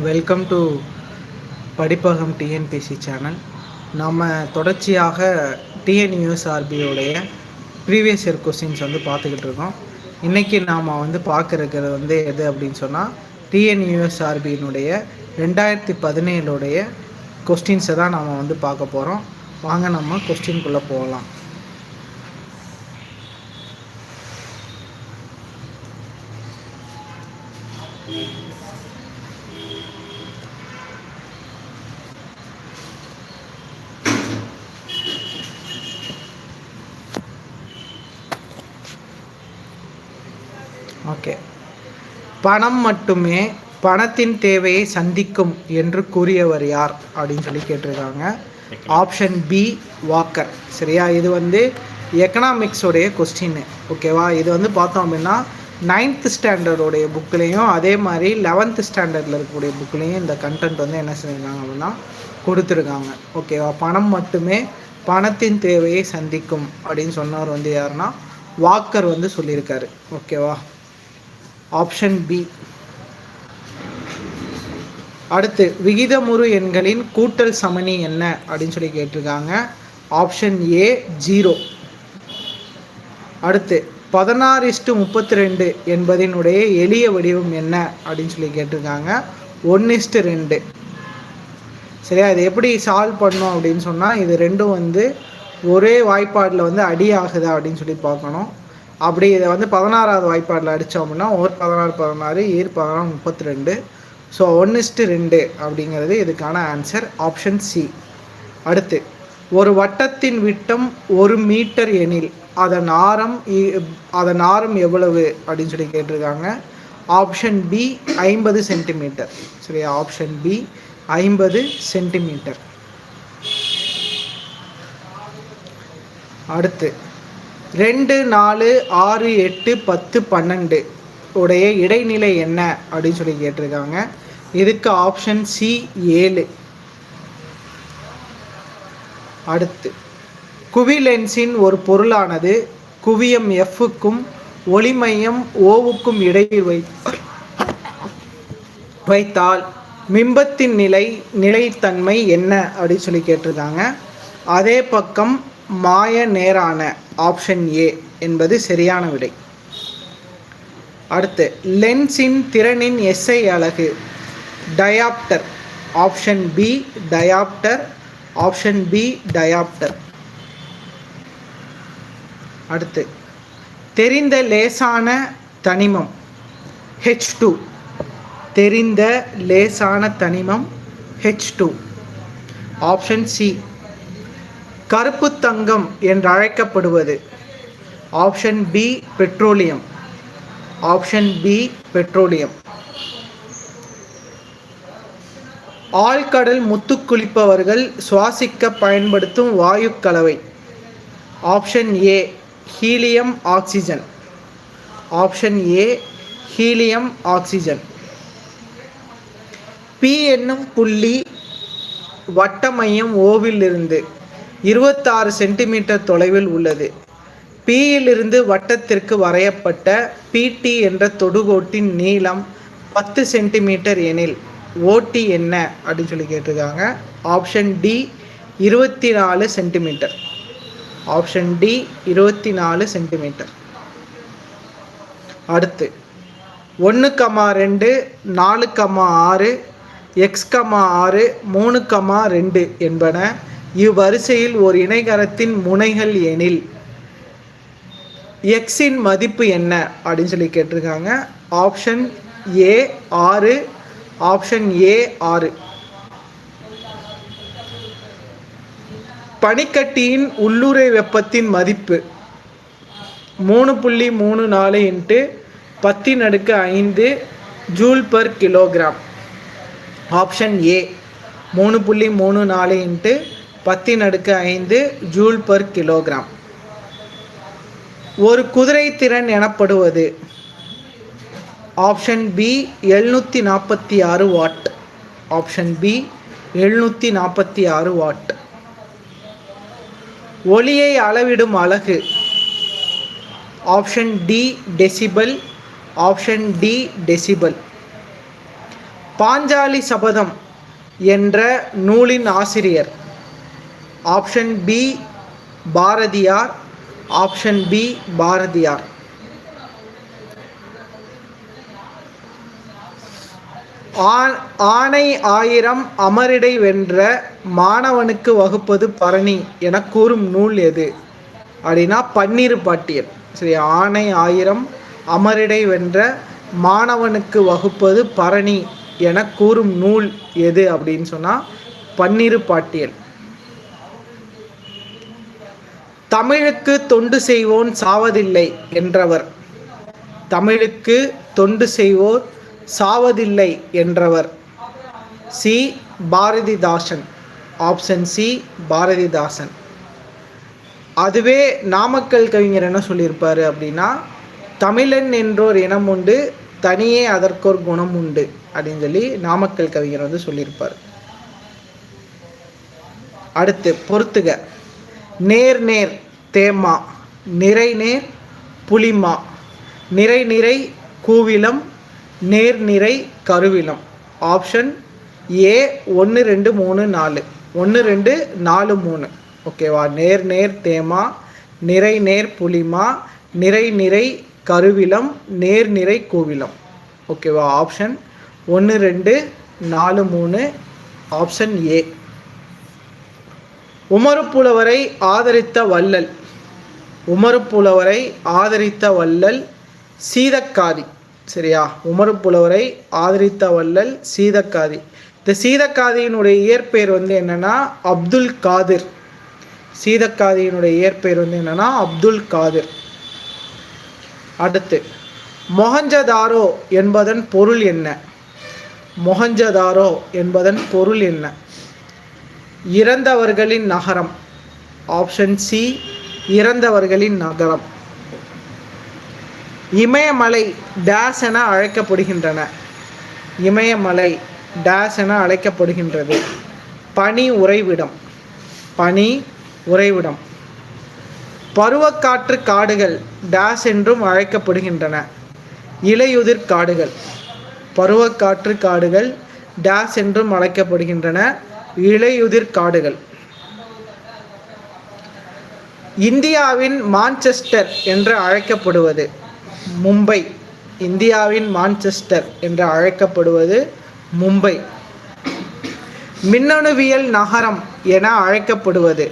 Welcome to Padippagam TNPSC channel நம்ம தொடர்ச்சியாக டிஎன்யூஎஸ்ஆர்பியோடைய previous year questions வந்து பார்த்துக்கிட்டு இருக்கோம். இன்றைக்கி நாம் வந்து பார்க்குறது வந்து எது அப்படின்னு சொன்னால் டிஎன்யூஎஸ்ஆர்பியினுடைய ரெண்டாயிரத்தி பதினேழுடைய கொஸ்டின்ஸை தான் நாம் வந்து பார்க்க போகிறோம் வாங்க நம்ம கொஸ்டின்குள்ளே போகலாம். பணம் மட்டுமே பணத்தின் தேவையை சந்திக்கும் என்று கூறியவர் யார் அப்படின்னு சொல்லி கேட்டிருக்காங்க. ஆப்ஷன் பி வாக்கர் சரியா? இது வந்து எக்கனாமிக்ஸோடைய கொஸ்டின்னு ஓகேவா இது வந்து பார்த்தோம் அப்படின்னா நைன்த் ஸ்டாண்டர்டோடைய புக்லேயும் அதே மாதிரி லெவன்த் ஸ்டாண்டர்டில் இருக்கக்கூடிய புக்லேயும் இந்த கண்டென்ட் வந்து என்ன செஞ்சுருக்காங்க அப்படின்னா கொடுத்துருக்காங்க. ஓகேவா பணம் மட்டுமே பணத்தின் தேவையை சந்திக்கும் அப்படின்னு சொன்னவர் வந்து யாருன்னா வாக்கர் வந்து சொல்லியிருக்காரு. ஓகேவா ஆப்ஷன் பி. அடுத்து விகிதமுறு எண்களின் கூட்டல் சமணி என்ன அப்படின்னு சொல்லி கேட்டிருக்காங்க. Option A zero. அடுத்து பதினாறு இஸ்டு முப்பத்தி ரெண்டு என்பதினுடைய எளிய வடிவம் என்ன அப்படின்னு சொல்லி கேட்டிருக்காங்க. ஒன்று இஸ்டு ரெண்டு. சரியா? இது எப்படி சால்வ் பண்ணோம் அப்படின்னு சொன்னால் இது ரெண்டும் வந்து ஒரே வாய்ப்பாடில் வந்து அடி ஆகுதா அப்படின்னு சொல்லி பார்க்கணும். அப்படி இதை வந்து பதினாறாவது வாய்ப்பாடில் அடித்தோம்னா ஒரு பதினாறு பதினாறு ஈர் பதினாறு முப்பத்தி ரெண்டு ஸோ ஒன் இஸ்ட்டு ரெண்டு அப்படிங்கிறது இதுக்கான ஆன்சர் ஆப்ஷன் சி அடுத்து ஒரு வட்டத்தின் விட்டம் ஒரு மீட்டர் எனில் அதன் ஆரம் அதன் ஆரம் எவ்வளவு அப்படின்னு சொல்லி கேட்டிருக்காங்க. ஆப்ஷன் பி ஐம்பது சென்டிமீட்டர் சரியா? ஆப்ஷன் பி ஐம்பது சென்டிமீட்டர் அடுத்து ரெண்டு நாலு ஆறு எட்டு பத்து பன்னெண்டு உடைய இடைநிலை என்ன அப்படின்னு சொல்லி கேட்டிருக்காங்க. இதுக்கு ஆப்ஷன் சி ஏழு. அடுத்து குவி லென்ஸின் ஒரு பொருளானது குவியம் எஃப்க்கும் ஒளிமையம் ஓவுக்கும் இடையில் வை வைத்தால் மிம்பத்தின் நிலை நிலைத்தன்மை என்ன அப்படின்னு சொல்லி கேட்டிருக்காங்க. அதே பக்கம் மாய நேரான ஆப்ஷன் ஏ என்பது சரியான விடை. அடுத்து லென்ஸின் திறனின் எஸ்ஐ அலகு dioptre option B dioptre option B dioptre அடுத்து தெரிந்த லேசான தனிமம் ஹெச் டூ தெரிந்த லேசான தனிமம் ஹெச் டூ ஆப்ஷன் சி கருப்பு தங்கம் என்று அழைக்கப்படுவது option B petroleum option B petroleum ஆழ்கடல் முத்து குளிப்பவர்கள் சுவாசிக்க பயன்படுத்தும் வாயு கலவை option A helium oxygen option A helium oxygen B என்னும் புள்ளி வட்டமையம் ஓவிலிருந்து இருபத்தாறு சென்டிமீட்டர் தொலைவில் உள்ளது. பியிலிருந்து வட்டத்திற்கு வரையப்பட்ட பிடி என்ற தொடுகோட்டின் நீளம் பத்து சென்டிமீட்டர் எனில் ஓடி என்ன அப்படின்னு சொல்லி கேட்டிருக்காங்க. ஆப்ஷன் டி இருபத்தி நாலு சென்டிமீட்டர். ஆப்ஷன் டி இருபத்தி நாலு சென்டிமீட்டர். அடுத்து ஒன்று கமா ரெண்டு நாலு கமா ஆறு எக்ஸ் கமா ஆறு மூணு கமா ரெண்டு என்பன இவ்வரிசையில் ஒரு இணைகரத்தின் முனைகள் எனில் எக்ஸின் மதிப்பு என்ன அப்படின்னு சொல்லி கேட்டிருக்காங்க. ஆப்ஷன் ஏ ஆறு ஆப்ஷன் ஏ ஆறு. பனிக்கட்டியின் உள்ளுரை வெப்பத்தின் மதிப்பு மூணு புள்ளி மூணு நாலு இன்ட்டு பத்தின் அடுக்கு ஐந்து joule per kilogram. Option A மூணு புள்ளி மூணு நாலு இன்ட்டு பத்தின் அடுக்கு ஐந்து ஜூல் பர் கிலோகிராம். ஒரு குதிரை திறன் எனப்படுவது. ஆப்ஷன் பி எழுநூற்றி நாற்பத்தி ஆறு வாட். ஆப்ஷன் பி எழுநூற்றி நாற்பத்தி ஆறு வாட். ஒளியை அளவிடும் அலகு. Option D decibel. Option D decibel. Panchali Sabatham என்ற நூலின் ஆசிரியர். Option B Bharathiyar. Option B Bharathiyar. ஆணை ஆயிரம் அமரிடை வென்ற மாணவனுக்கு வகுப்பது பரணி என கூறும் நூல் எது? அப்படின்னா பன்னீர் பாட்டியல். சரி ஆணை ஆயிரம் அமரிடை வென்ற மாணவனுக்கு வகுப்பது பரணி என கூறும் நூல் எது அப்படின்னு சொன்னால் பன்னிரு பாட்டியல். தமிழுக்கு தொண்டு செய்வோன் சாவதில்லை என்றவர். தமிழுக்கு தொண்டு செய்வோர் சாவதில்லை என்றவர். C. Bharathidasan. Option C. Bharathidasan. அதுவே நாமக்கல் கவிஞர் என்ன சொல்லியிருப்பார் அப்படின்னா தமிழன் என்றோர் இனம் உண்டு தனியே அதற்கொரு குணம் உண்டு அப்படின்னு சொல்லி நாமக்கல் கவிஞர் வந்து சொல்லியிருப்பார். அடுத்து பொறுத்துக. நேர் நேர் தேமா நிறை நேர் புலிமா நிறை நிறை கூவிலம் நேர் நிறை கருவிலம். ஆப்ஷன் ஏ ஒன்று ரெண்டு மூணு நாலு. ஒன்று ரெண்டு நாலு மூணு. ஓகேவா நேர் நேர் தேமா நிறை நேர் புலிமா நிறை நிறை கருவிலம் நேர் நிறை கோவிலம். ஓகேவா ஆப்ஷன் ஒன்று ரெண்டு நாலு மூணு. ஆப்ஷன் ஏ உமறுப்புலவரை ஆதரித்த வள்ளல். உமறுப்புலவரை ஆதரித்த வள்ளல் சீதக்காதி. சரியா? உமறுப்புலவரை ஆதரித்த வள்ளல் சீதக்காதி. இந்த சீதக்காதியினுடைய இயற்பெயர் வந்து என்னென்னா அப்துல் காதிர். சீதக்காதியினுடைய இயற்பெயர் வந்து என்னென்னா அப்துல் காதிர். அடுத்து மொஹஞ்சதாரோ என்பதன் பொருள் என்ன? மொஹஞ்சதாரோ என்பதன் பொருள் என்ன? இறந்தவர்களின் நகரம். ஆப்ஷன் சி இறந்தவர்களின் நகரம். இமயமலை டேஸ் என அழைக்கப்படுகின்றன. இமயமலை டேஸ் என அழைக்கப்படுகின்றது. பனி உறைவிடம். பனி உறைவிடம். பருவக்காற்று காடுகள் டேஸ் என்றும் அழைக்கப்படுகின்றன. இலையுதிர் காடுகள் பருவக்காற்று காடுகள் டேஸ் என்றும் அழைக்கப்படுகின்றன. இலையுதிர் காடுகள். இந்தியாவின் மான்செஸ்டர் என்று அழைக்கப்படுவது மும்பை. இந்தியாவின் மான்செஸ்டர் என்று அழைக்கப்படுவது மும்பை. மின்னணுவியல் நகரம் என அழைக்கப்படுவது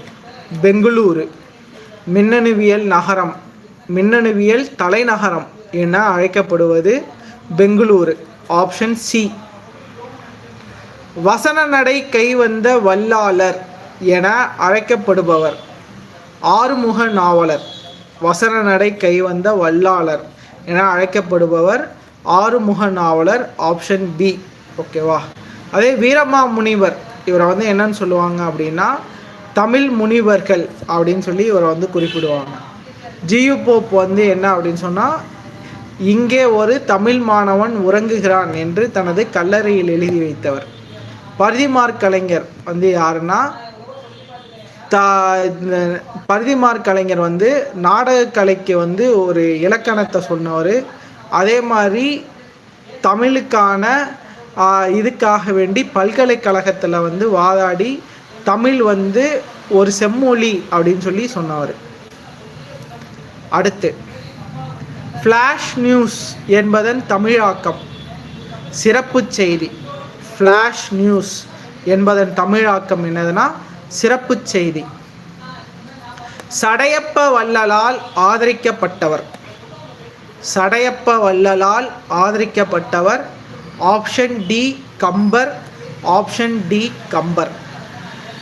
பெங்களூரு. மின்னணுவியல் நகரம் மின்னணுவியல் தலைநகரம் என அழைக்கப்படுவது பெங்களூரு. Option C. வசன நடை கைவந்த வல்லாளர் என அழைக்கப்படுபவர். ஆறுமுக நாவலர் வசன நடை கைவந்த வல்லாளர் என அழைக்கப்படுபவர் ஆறுமுக நாவலர் ஆப்ஷன் பி. ஓகேவா அதே வீரமா முனிவர் இவரை வந்து என்னன்னு சொல்லுவாங்க அப்படின்னா தமிழ் முனிவர்கள் அப்படின்னு சொல்லி இவரை வந்து குறிப்பிடுவாங்க. ஜியு போப் வந்து என்ன அப்படின்னு சொன்னால் இங்கே ஒரு தமிழ் மாணவன் உறங்குகிறான் என்று தனது கல்லறையில் எழுதி வைத்தவர். பரிதிமார் கலைஞர் வந்து யாருன்னா த பரிதிமார் கலைஞர் வந்து நாடகக்கலைக்கு வந்து ஒரு இலக்கணத்தை சொன்னவர். அதே மாதிரி தமிழுக்கான இதுக்காக வேண்டி பல்கலைக்கழகத்தில் வந்து வாதாடி தமிழ் வந்து ஒரு செம்மொழி அப்படின்னு சொல்லி சொன்னவர். அடுத்து ஃப்ளாஷ் நியூஸ் என்பதன் தமிழாக்கம் சிறப்பு செய்தி. ஃப்ளாஷ் நியூஸ் என்பதன் தமிழாக்கம் என்னதுன்னா சிறப்பு செய்தி. சடையப்ப வள்ளலால் ஆதரிக்கப்பட்டவர். சடையப்ப வள்ளலால் ஆதரிக்கப்பட்டவர். Option D Kambar. Option D Kambar.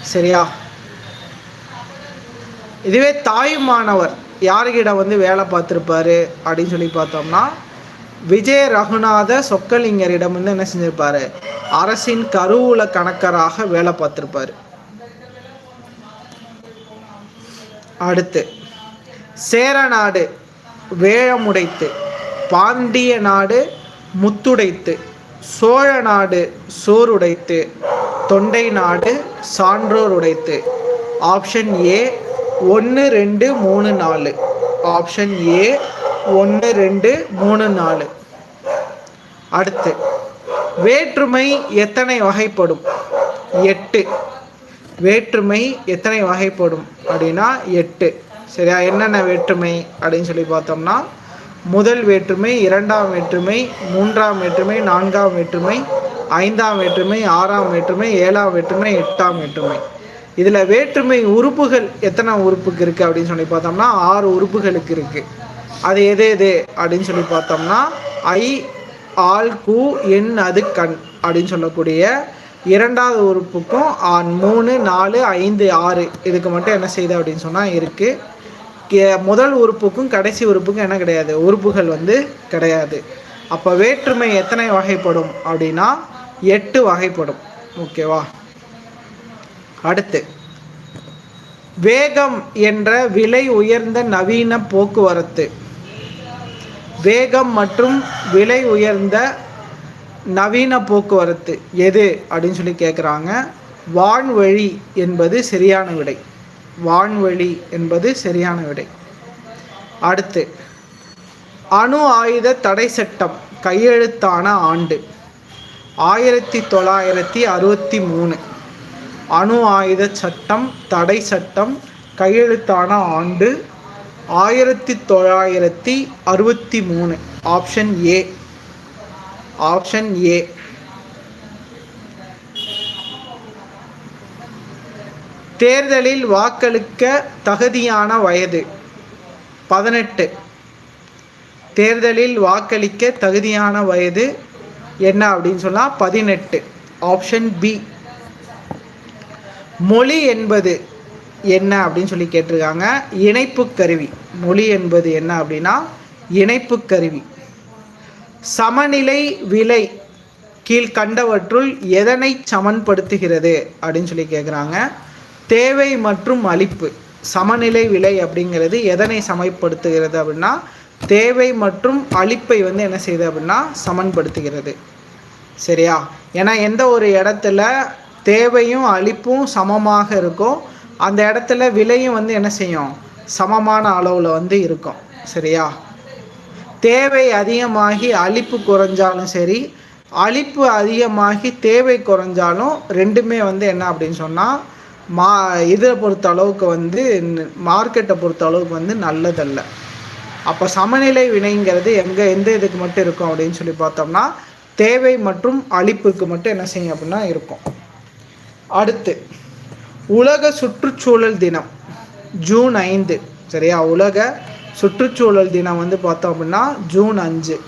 சரியா? இதுவே தாயுமானவர் யாருக்கிட்ட வந்து வேலை பார்த்துருப்பாரு அப்படின்னு சொல்லி பார்த்தோம்னா விஜய ரகுநாத சொக்கலிங்கரிடம் வந்து என்ன செஞ்சிருப்பாரு? அரசின் கருவூல கணக்கராக வேலை பார்த்துருப்பார். அடுத்து சேரநாடு வேழமுடைத்து பாண்டிய நாடு முத்துடைத்து சோழ நாடு சோறுடைத்து தொண்டை நாடு சான்றோர் உடைத்து ஆப்ஷன் ஏ ஒன்று ரெண்டு மூணு நாலு. ஆப்ஷன் ஏ ஒன்று ரெண்டு மூணு நாலு. அடுத்து வேற்றுமை எத்தனை வகைப்படும்? எட்டு. வேற்றுமை எத்தனை வகைப்படும் அப்படின்னா எட்டு. சரியா? என்னென்ன வேற்றுமை அப்படின்னு சொல்லி பார்த்தோம்னா முதல் வேற்றுமை இரண்டாம் வேற்றுமை மூன்றாம் வேற்றுமை நான்காம் வேற்றுமை ஐந்தாம் வேற்றுமை ஆறாம் வேற்றுமை ஏழாம் வேற்றுமை எட்டாம் வேற்றுமை. இதில் வேற்றுமை உறுப்புகள் எத்தனை உறுப்புக்கு இருக்குது அப்படின்னு சொல்லி பார்த்தோம்னா ஆறு உறுப்புகளுக்கு இருக்குது அது எது எது அப்படின்னு சொல்லி பார்த்தோம்னா ஐ ஆள் கு என் அது கண் அப்படின்னு சொல்லக்கூடிய இரண்டாவது உறுப்புக்கும் ஆண் மூணு நாலு ஐந்து ஆறு இதுக்கு மட்டும் என்ன செய்யுது அப்படின்னு சொன்னால் இருக்குது முதல் உறுப்புக்கும் கடைசி உறுப்புக்கும் என்ன கிடையாது. உறுப்புகள் வந்து கிடையாது. அப்போ வேற்றுமை எத்தனை வகைப்படும் அப்படின்னா எட்டு வகைப்படும். ஓகேவா அடுத்து வேகம் என்ற விலை உயர்ந்த நவீன போக்குவரத்து. வேகம் மற்றும் விலை உயர்ந்த நவீன போக்குவரத்து எது அப்படின்னு சொல்லி கேட்குறாங்க வான்வழி என்பது சரியான விடை. வான்வழி என்பது சரியான விடை. அடுத்து அணு ஆயுத தடை சட்டம் கையெழுத்தான ஆண்டு. ஆயிரத்தி தொள்ளாயிரத்தி அறுபத்தி மூணு அணு ஆயுத சட்டம் தடை சட்டம் கையெழுத்தான ஆண்டு ஆயிரத்தி தொள்ளாயிரத்தி அறுபத்தி மூணு. ஆப்ஷன் ஏ ஆப்ஷன் ஏ தேர்தலில் வாக்களிக்க தகுதியான வயது. பதினெட்டு. தேர்தலில் வாக்களிக்க தகுதியான வயது என்ன அப்படின்னு சொன்னால் பதினெட்டு. ஆப்ஷன் பி மொழி என்பது என்ன அப்படின்னு சொல்லி கேட்டிருக்காங்க. இணைப்பு கருவி. மொழி என்பது என்ன அப்படின்னா இணைப்பு கருவி. சமநிலை விலை கீழ்கண்டவற்றுள் எதனை சமன்படுத்துகிறது அப்படின்னு சொல்லி கேட்குறாங்க தேவை மற்றும் அளிப்பு சமநிலை விலை அப்படிங்கிறது எதனை சமைப்படுத்துகிறது அப்படின்னா தேவை மற்றும் அளிப்பை வந்து என்ன செய்யுது அப்படின்னா சமன்படுத்துகிறது. சரியா? ஏன்னா எந்த ஒரு இடத்துல தேவையும் அளிப்பும் சமமாக இருக்கும் அந்த இடத்துல விலையும் வந்து என்ன செய்யும்? சமமான அளவில் வந்து இருக்கும். சரியா? தேவை அதிகமாகி அழிப்பு குறைஞ்சாலும் சரி அழிப்பு அதிகமாகி தேவை குறைஞ்சாலும் ரெண்டுமே வந்து என்ன அப்படின்னு சொன்னால் மா இதை பொறுத்த அளவுக்கு வந்து மார்க்கெட்டை பொறுத்த அளவுக்கு வந்து நல்லதல்ல. அப்போ சமநிலை வினைங்கிறது எங்கே எந்த இதுக்கு மட்டும் இருக்கும் அப்படின்னு சொல்லி பார்த்தோம்னா தேவை மற்றும் அழிப்புக்கு மட்டும் என்ன செய்யும் அப்படின்னா இருக்கும். அடுத்து உலக சுற்றுச்சூழல் தினம் ஜூன் ஐந்து. சரியா? உலக சுற்றுச்சூழல் தினம் வந்து பார்த்தோம் அப்படின்னா ஜூன் அஞ்சு.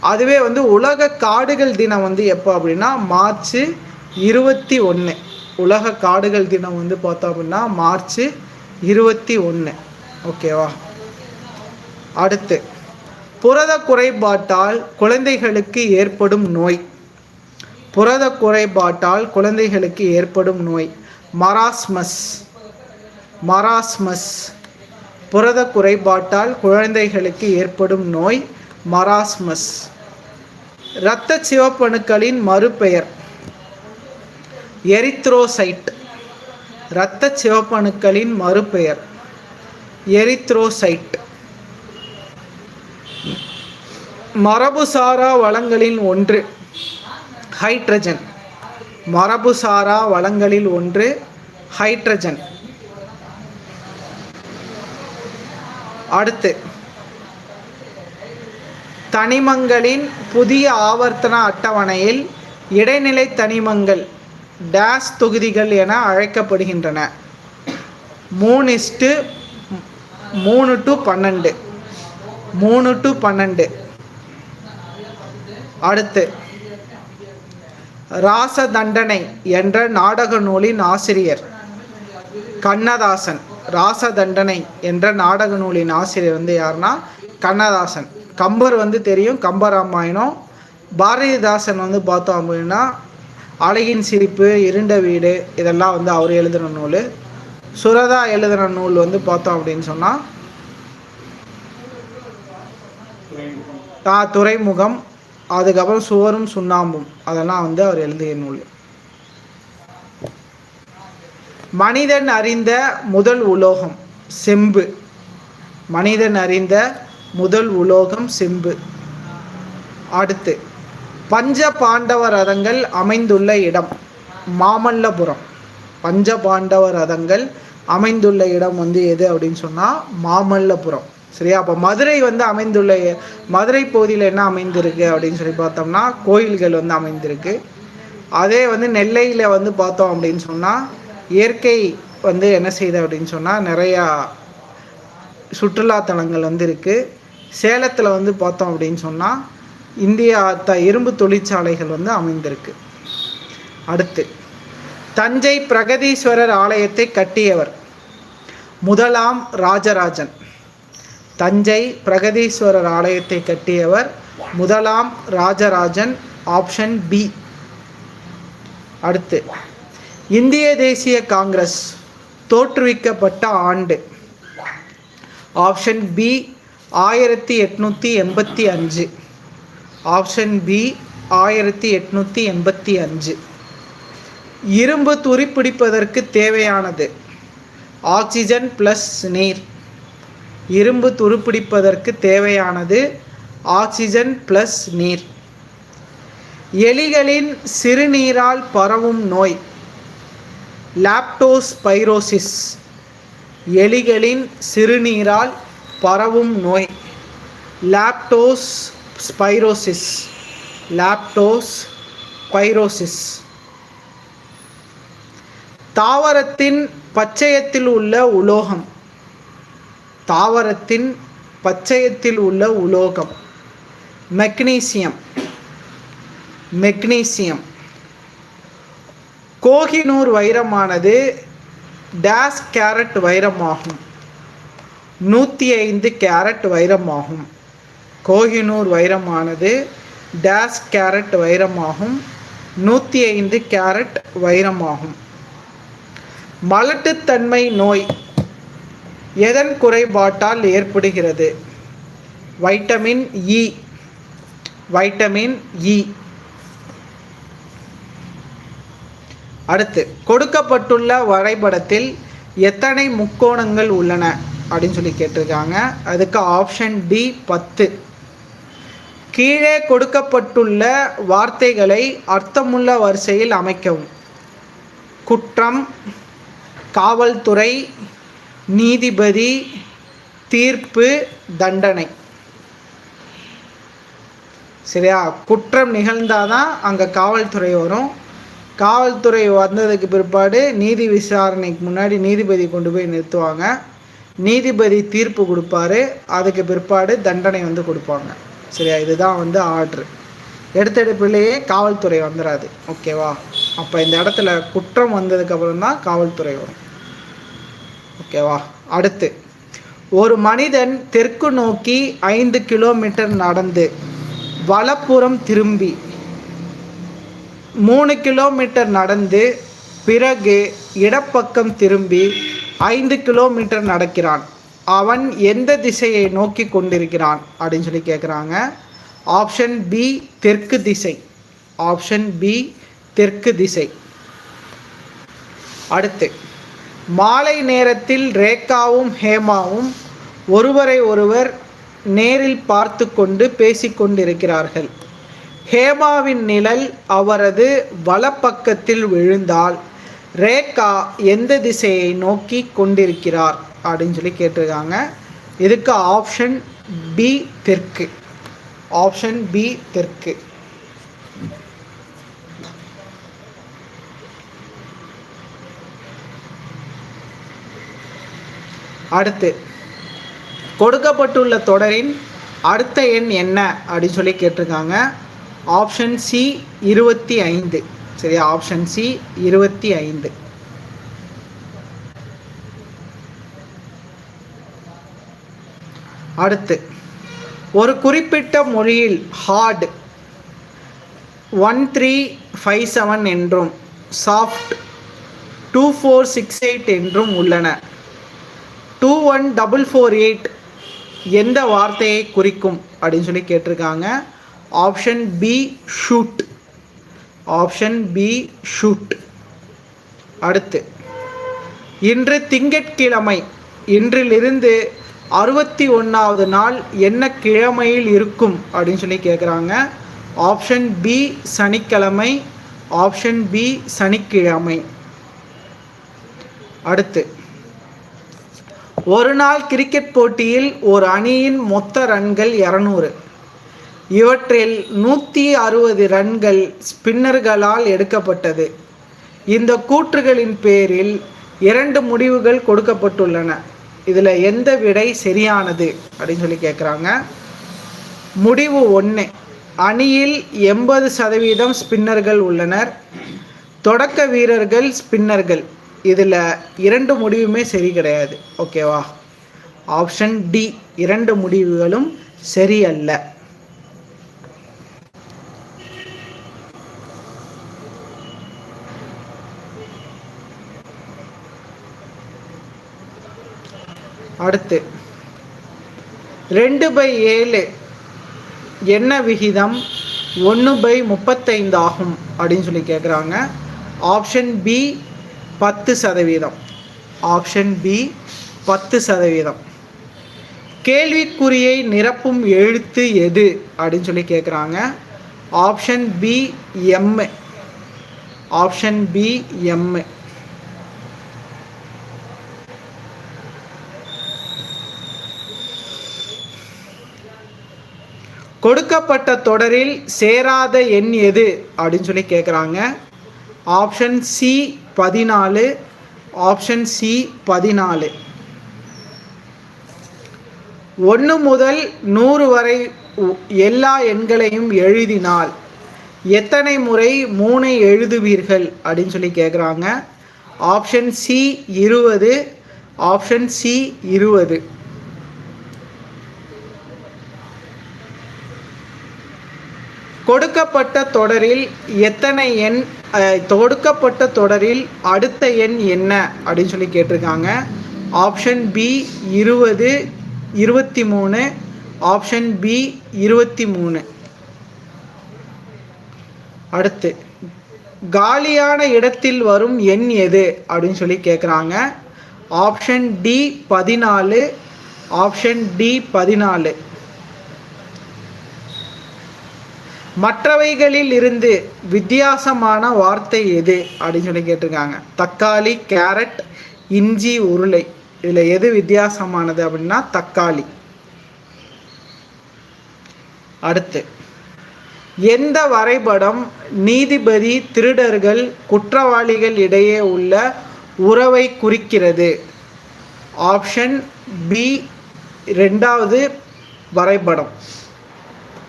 அதுவே வந்து உலக காடுகள் தினம் வந்து எப்போ அப்படின்னா மார்ச் இருபத்தி ஒன்று. உலக காடுகள் தினம் வந்து பார்த்தோம் அப்படின்னா மார்ச் இருபத்தி ஒன்று. ஓகேவா? அடுத்து புரத குறைபாட்டால் குழந்தைகளுக்கு ஏற்படும் நோய். புரத குறைபாட்டால் குழந்தைகளுக்கு ஏற்படும் நோய். Marasmus marasmus. புரத குறைபாட்டால் குழந்தைகளுக்கு ஏற்படும் நோய் மராஸ்மஸ். இரத்த சிவப்பணுக்களின் மறுபெயர் எரித்ரோசைட். இரத்த சிவப்பணுக்களின் மறுபெயர் எரித்ரோசைட். மரபுசாரா வளங்களின் ஒன்று ஹைட்ரஜன். மரபுசாரா வளங்களில் ஒன்று ஹைட்ரஜன். அடுத்து தனிமங்களின் புதிய ஆவர்த்தன அட்டவணையில் இடைநிலை தனிமங்கள் டேஸ் தொகுதிகள் என அழைக்கப்படுகின்றன. மூணு மூணு டு பன்னெண்டு. மூணு டு பன்னெண்டு. அடுத்து ராச தண்டனை என்ற நாடக நூலின் ஆசிரியர் கண்ணதாசன். ராச தண்டனை என்ற நாடக நூலின் ஆசிரியர் வந்து யாருன்னா கண்ணதாசன். கம்பர் வந்து தெரியும் கம்பராமாயணம். பாரதிதாசன் வந்து பார்த்தோம் அப்படின்னா அழகின் சிரிப்பு இருண்ட வீடு இதெல்லாம் வந்து அவர் எழுதின நூல். சுரதா எழுதின நூல் வந்து பார்த்தோம் அப்படின்னு சொன்னால் துறைமுகம் அதுக்கப்புறம் சுவரும் சுண்ணாம்பும். அதெல்லாம் வந்து அவர் எழுதிய நூல். மனிதன் அறிந்த முதல் உலோகம் செம்பு. மனிதன் அறிந்த முதல் உலோகம் செம்பு. அடுத்து பஞ்ச பாண்டவ ரதங்கள் அமைந்துள்ள இடம் மாமல்லபுரம். பஞ்ச பாண்டவ ரதங்கள் அமைந்துள்ள இடம் வந்து எது அப்படின்னு சொன்னால் மாமல்லபுரம். சரியா? அப்போ மதுரை வந்து அமைந்துள்ள மதுரை பகுதியில் என்ன அமைந்திருக்கு அப்படின்னு சொல்லி பார்த்தோம்னா கோயில்கள் வந்து அமைந்திருக்கு. அதே வந்து நெல்லையில் வந்து பார்த்தோம் அப்படின்னு சொன்னால் இயற்கை வந்து என்ன செய்யுது அப்படின்னு சொன்னால் நிறையா சுற்றுலாத்தலங்கள் வந்து இருக்குது சேலத்தில் வந்து பார்த்தோம் அப்படின்னு சொன்னால் இந்தியா த இரும்பு தொழிற்சாலைகள் வந்து அமைந்திருக்கு. அடுத்து தஞ்சை பிரகதீஸ்வரர் ஆலயத்தை கட்டியவர் முதலாம் ராஜராஜன். தஞ்சை பிரகதீஸ்வரர் ஆலயத்தை கட்டியவர் முதலாம் ராஜராஜன் ஆப்ஷன் பி அடுத்து இந்திய தேசிய காங்கிரஸ் தோற்றுவிக்கப்பட்ட ஆண்டு. ஆப்ஷன் பி ஆயிரத்தி எட்நூற்றி எண்பத்தி அஞ்சு. ஆப்ஷன் பி ஆயிரத்தி எட்நூற்றி எண்பத்தி அஞ்சு. இரும்பு துருப்பிடிப்பதற்கு தேவையானது. ஆக்சிஜன் ப்ளஸ் நீர். இரும்பு துருப்பிடிப்பதற்கு தேவையானது ஆக்சிஜன் ப்ளஸ் நீர். எலிகளின் சிறுநீரால் பரவும் நோய் லாப்டோஸ்பைரோசிஸ். எலிகளின் சிறுநீரால் பரவும் நோய் லாப்டோஸ் ஸ்பைரோசிஸ் லாப்டோஸ் பைரோசிஸ் தாவரத்தின் பச்சையத்தில் உள்ள உலோகம் தாவரத்தின் பச்சையத்தில் உள்ள உலோகம். மெக்னீசியம். மெக்னீசியம். கோஹினூர் வைரமானது டேஸ் கேரட் வைரமாகும். நூற்றி ஐந்து கேரட் வைரமாகும். கோஹினூர் வைரமானது டேஸ் கேரட் வைரமாகும். நூற்றி ஐந்து கேரட் வைரமாகும். மலட்டுத்தன்மை நோய். எதன் குறைபாட்டால் ஏற்படுகிறது? வைட்டமின் இ வைட்டமின் இ அடுத்து கொடுக்கப்பட்டுள்ள வரைபடத்தில் எத்தனை முக்கோணங்கள் உள்ளன அப்படின்னு சொல்லி கேட்டிருக்காங்க. அதுக்கு ஆப்ஷன் டி பத்து. கீழே கொடுக்கப்பட்டுள்ள வார்த்தைகளை அர்த்தமுள்ள வரிசையில் அமைக்கவும். குற்றம் காவல்துறை நீதிபதி தீர்ப்பு தண்டனை. சரியா? குற்றம் நிகழ்ந்தாதான் அங்கே காவல்துறை வரும். காவல்துறை வந்ததுக்கு பிற்பாடு நீதி விசாரணைக்கு முன்னாடி நீதிபதி கொண்டு போய் நிறுத்துவாங்க. நீதிபதி தீர்ப்பு கொடுப்பாரு. அதுக்கு பிற்பாடு தண்டனை வந்து கொடுப்பாங்க. சரியா? இதுதான் வந்து ஆர்டர். எடுத்தெடுப்பிலேயே காவல்துறை வந்துடாது ஓகேவா? அப்போ இந்த இடத்துல குற்றம் வந்ததுக்கப்புறம் தான் காவல்துறை வரும். ஓகேவா அடுத்து. ஒரு மனிதன் தெற்கு நோக்கி ஐந்து கிலோமீட்டர் நடந்து வலப்புறம் திரும்பி மூணு கிலோமீட்டர் நடந்து பிறகு இடப்பக்கம் திரும்பி ஐந்து கிலோமீட்டர் நடக்கிறான். அவன் எந்த திசையை நோக்கி கொண்டிருக்கிறான் அப்படின்னு சொல்லி கேட்குறாங்க ஆப்ஷன் பி தெற்கு திசை. ஆப்ஷன் பி தெற்கு திசை. அடுத்து. மாலை நேரத்தில் ரேகாவும் ஹேமாவும் ஒருவரை ஒருவர் நேரில் பார்த்து கொண்டு பேசிக்கொண்டிருக்கிறார்கள். ஹேமாவின் நிழல் அவரது வலப்பக்கத்தில் விழுந்தால் ரேகா எந்த திசையை நோக்கி கொண்டிருக்கிறார் அப்படின்னு சொல்லி கேட்டிருக்காங்க. இதுக்கு ஆப்ஷன் பி தெற்கு. ஆப்ஷன் பி தெற்கு. அடுத்து கொடுக்கப்பட்டுள்ள தொடரின் அடுத்த எண் என்ன அப்படின்னு சொல்லி கேட்டிருக்காங்க. ஆப்ஷன் சி இருபத்தி ஐந்து. சரியா? ஆப்ஷன் சி இருபத்தி ஐந்து. அடுத்து ஒரு குறிப்பிட்ட மொழியில் hard one three five seven என்றும் soft two four six eight என்றும் உள்ளன. Two one double four eight எந்த வார்த்தையை குறிக்கும் அப்படின்னு சொல்லி கேட்டிருக்காங்க. Option B shoot option B shoot அடுத்து இன்று திங்கட்கிழமை இன்றிலிருந்து அறுபத்தி ஒன்றாவது நாள் என்ன கிழமையில் இருக்கும் அப்படின்னு சொல்லி கேட்குறாங்க ஆப்ஷன் பி சனிக்கிழமை. ஆப்ஷன் பி சனிக்கிழமை. அடுத்து ஒரு நாள் கிரிக்கெட் போட்டியில் ஒரு அணியின் மொத்த ரன்கள் இரநூறு. இவற்றில் நூற்றி அறுபது ரன்கள் ஸ்பின்னர்களால் எடுக்கப்பட்டது. இந்த கூற்றுகளின் பேரில் இரண்டு முடிவுகள் கொடுக்கப்பட்டுள்ளன. இதில் எந்த விடை சரியானது அப்படின்னு சொல்லி கேட்குறாங்க முடிவு ஒன்று அணியில் எண்பது சதவீதம் ஸ்பின்னர்கள் உள்ளனர். தொடக்க வீரர்கள் ஸ்பின்னர்கள் இதில் இரண்டு முடிவுமே சரி கிடையாது. ஓகேவா ஆப்ஷன் டி இரண்டு முடிவுகளும் சரியல்ல அடுத்து ரெண்டு பை ஏழு என்ன விகிதம்? ஒன்று பை முப்பத்தைந்து ஆகும் அப்படின்னு சொல்லி கேட்குறாங்க ஆப்ஷன் பி பத்து சதவீதம். ஆப்ஷன் பி பத்து சதவீதம். கேள்விக்குறியை நிரப்பும் எழுத்து எது? அப்படின்னு சொல்லி கேட்குறாங்க option B M option B M கொடுக்கப்பட்ட தொடரில் சேராத எண் எது? அப்படின்னு சொல்லி கேட்குறாங்க ஆப்ஷன் சி பதினாலு ஆப்ஷன் சி பதினாலு. ஒன்று முதல் நூறு வரை எல்லா எண்களையும் எழுதினால் எத்தனை முறை மூனை எழுதுவீர்கள் அப்படின்னு சொல்லி கேட்குறாங்க ஆப்ஷன் சி இருபது ஆப்ஷன் சி இருபது. கொடுக்கப்பட்ட தொடரில் எத்தனை எண் தொடுக்கப்பட்ட தொடரில் அடுத்த எண் என்ன அப்படின்னு சொல்லி கேட்டிருக்காங்க. ஆப்ஷன் பி இருபது இருபத்தி மூணு ஆப்ஷன் பி இருபத்தி மூணு. அடுத்து காலியான இடத்தில் வரும் எண் எது அப்படின்னு சொல்லி கேட்குறாங்க ஆப்ஷன் டி பதினாலு ஆப்ஷன் டி பதினாலு. மற்றவைகளில் இருந்து வித்தியாசமான வார்த்தை எது? அப்படின்னு சொல்லி கேட்டிருக்காங்க. தக்காளி கேரட் இஞ்சி உருளை. இதில் எது வித்தியாசமானது அப்படின்னா தக்காளி. அடுத்து எந்த வரைபடம் நீதிபதி திருடர்கள் குற்றவாளிகள் இடையே உள்ள உறவை குறிக்கிறது? ஆப்ஷன் பி ரெண்டாவது வரைபடம்.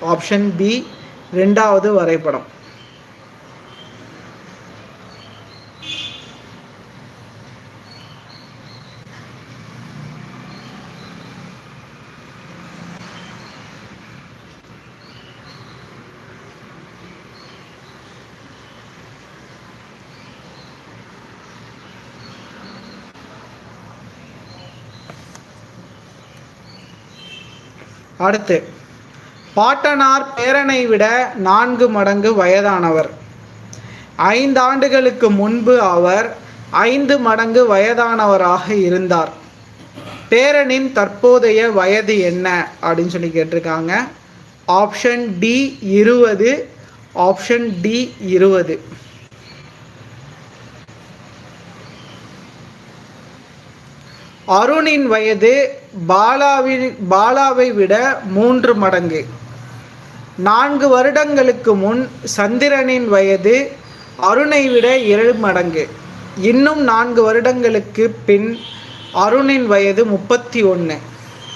ஆப்ஷன் பி ரெண்டாவது வரைபடம். அடுத்து பாட்டனார் பேரனை விட நான்கு மடங்கு வயதானவர். ஐந்தாண்டுகளுக்கு முன்பு அவர் ஐந்து மடங்கு வயதானவராக இருந்தார். பேரனின் தற்போதைய வயது என்ன? அப்படின்னு சொல்லி கேட்டிருக்காங்க. ஆப்ஷன் டி இருபது ஆப்ஷன் டி இருபது. அருணின் வயது பாலாவின் பாலாவை விட மூன்று மடங்கு. நான்கு வருடங்களுக்கு முன் சந்திரனின் வயது அருணை விட ஏழு மடங்கு. இன்னும் நான்கு வருடங்களுக்கு பின் அருணின் வயது முப்பத்தி ஒன்று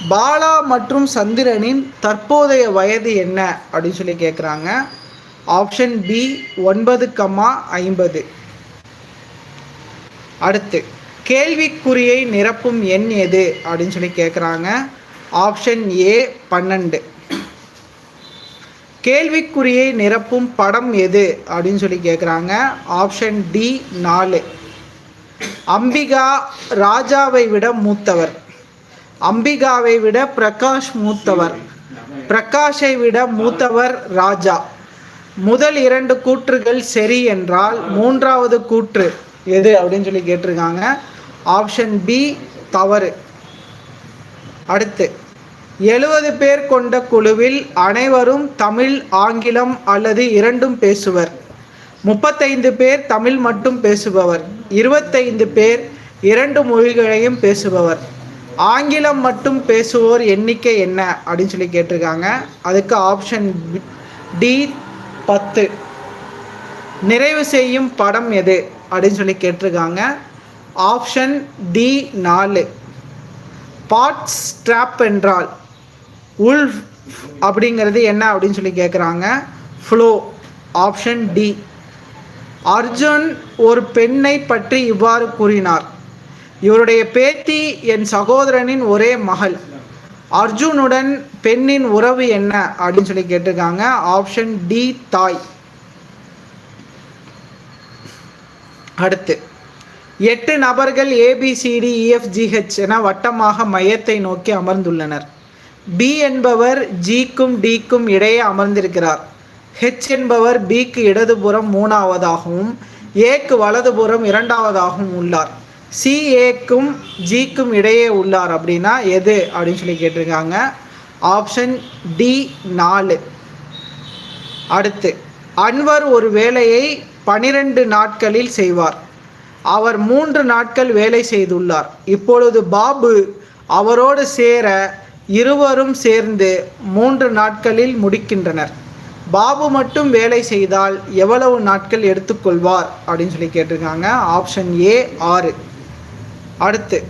பாலா மற்றும் சந்திரனின் தற்போதைய வயது என்ன? அப்படின்னு சொல்லி கேட்குறாங்க ஆப்ஷன் பி ஒன்பது கம்மா ஐம்பது. அடுத்து கேள்விக்குறியை நிரப்பும் எண் எது? அப்படின்னு சொல்லி கேட்குறாங்க ஆப்ஷன் ஏ பன்னெண்டு. கேள்விக்குறியை நிரப்பும் படம் எது? அப்படின்னு சொல்லி கேட்குறாங்க ஆப்ஷன் டி நாலு. அம்பிகா ராஜாவை விட மூத்தவர். அம்பிகாவை விட பிரகாஷ் மூத்தவர். பிரகாஷை விட மூத்தவர் ராஜா. முதல் இரண்டு கூற்றுகள் சரி என்றால் மூன்றாவது கூற்று எது? அப்படின்னு சொல்லி கேட்டிருக்காங்க. ஆப்ஷன் பி தவறு. அடுத்து. எழுபது பேர் கொண்ட குழுவில் அனைவரும் தமிழ் ஆங்கிலம் அல்லது இரண்டும் பேசுவர். முப்பத்தைந்து பேர் தமிழ் மட்டும் பேசுபவர். இருபத்தைந்து பேர் இரண்டு மொழிகளையும் பேசுபவர். ஆங்கிலம் மட்டும் பேசுவோர் எண்ணிக்கை என்ன? அப்படின்னு சொல்லி கேட்டிருக்காங்க. அதுக்கு ஆப்ஷன் டி பத்து. நிறைவு செய்யும் படம் எது? அப்படின்னு சொல்லி கேட்டிருக்காங்க. ஆப்ஷன் டி நாலு. பாட் ஸ்ட்ராப் என்றால் உல்ஃப் அப்படிங்கிறது என்ன அப்படின்னு சொல்லி கேட்குறாங்க ஃப்ளோ ஆப்ஷன் டி அர்ஜுன் ஒரு பெண்ணை பற்றி இவ்வாறு கூறினார். இவருடைய பேத்தி என் சகோதரனின் ஒரே மகள். அர்ஜுனுடன் பெண்ணின் உறவு என்ன அப்படின்னு சொல்லி கேட்டிருக்காங்க. ஆப்ஷன் டி தாய். அடுத்து எட்டு நபர்கள் ஏபிசிடி இஎஃப்ஜிஹெச் என வட்டமாக மையத்தை நோக்கி அமர்ந்துள்ளனர். பி என்பவர் ஜிக்கும் டிக்கும் இடையே அமர்ந்திருக்கிறார். ஹெச் என்பவர் பிக்கு இடதுபுறம் மூணாவதாகவும் ஏக்கு வலதுபுறம் இரண்டாவதாகவும் உள்ளார். சி ஏக்கும் ஜிக்கும் இடையே உள்ளார் அப்படின்னா எது அப்படின்னு சொல்லி கேட்டிருக்காங்க. ஆப்ஷன் டி நாலு. அடுத்து அன்வர் ஒரு வேலையை பனிரெண்டு நாட்களில் செய்வார். அவர் மூன்று நாட்கள் வேலை செய்துள்ளார். இப்பொழுது பாபு அவரோடு சேர இருவரும் சேர்ந்து மூன்று நாட்களில் முடிக்கின்றனர். பாபு மட்டும் வேலை செய்தால் எவ்வளவு நாட்கள் எடுத்துக்கொள்வார் அப்படின்னு சொல்லி கேட்டிருக்காங்க. ஆப்ஷன் ஏ ஆறு. அடுத்து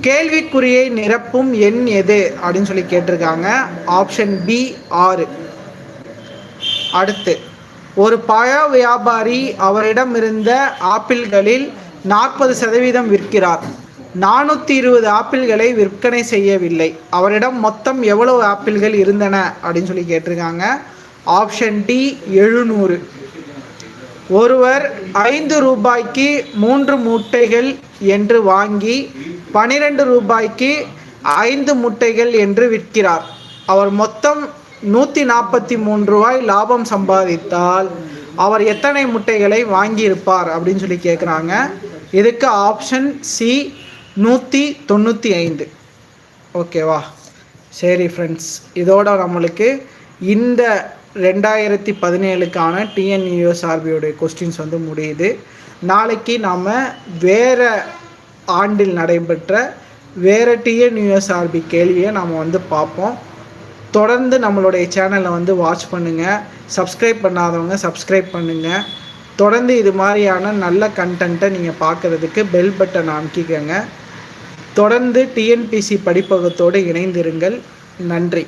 கேள்விக்குறியை நிரப்பும் எண் எது அப்படின்னு சொல்லி கேட்டிருக்காங்க. ஆப்ஷன் பி ஆறு. அடுத்து ஒரு பழ வியாபாரி அவரிடம் இருந்த ஆப்பிள்களில் நாற்பது சதவீதம் விற்கிறார். நானூற்றி இருபது ஆப்பிள்களை விற்பனை செய்யவில்லை. அவரிடம் மொத்தம் எவ்வளவு ஆப்பிள்கள் இருந்தன? அப்படின்னு சொல்லி கேட்டிருக்காங்க. ஆப்ஷன் டி எழுநூறு. ஒருவர் ஐந்து ரூபாய்க்கு மூன்று முட்டைகள் என்று வாங்கி பனிரெண்டு ரூபாய்க்கு ஐந்து முட்டைகள் என்று விற்கிறார். அவர் மொத்தம் நூற்றி நாற்பத்தி மூன்று ரூபாய் லாபம் சம்பாதித்தால் அவர் எத்தனை முட்டைகளை வாங்கியிருப்பார் அப்படின்னு சொல்லி கேட்குறாங்க. இதுக்கு ஆப்ஷன் சி நூற்றி தொண்ணூற்றி ஐந்து. ஓகேவா சரி ஃப்ரெண்ட்ஸ் இதோட நம்மளுக்கு இந்த ரெண்டாயிரத்தி பதினேழுக்கான டிஎன்யூஎஸ்ஆர்பியோடைய கொஸ்டின்ஸ் வந்து முடியுது. நாளைக்கு நாம் வேறு ஆண்டில் நடைபெற்ற வேறு டிஎன்யூஎஸ்ஆர்பி கேள்வியை நாம் வந்து பார்ப்போம். தொடர்ந்து நம்மளுடைய சேனலை வந்து வாட்ச் பண்ணுங்கள் சப்ஸ்கிரைப் பண்ணாதவங்க சப்ஸ்கிரைப் பண்ணுங்கள் தொடர்ந்து இது மாதிரியான நல்ல கண்டென்ட்டை நீங்கள் பார்க்குறதுக்கு பெல் பட்டன் அமுக்கிக்கங்க. தொடர்ந்து டிஎன்பிசி படிப்பகத்தோடு இணைந்திருங்கள். நன்றி.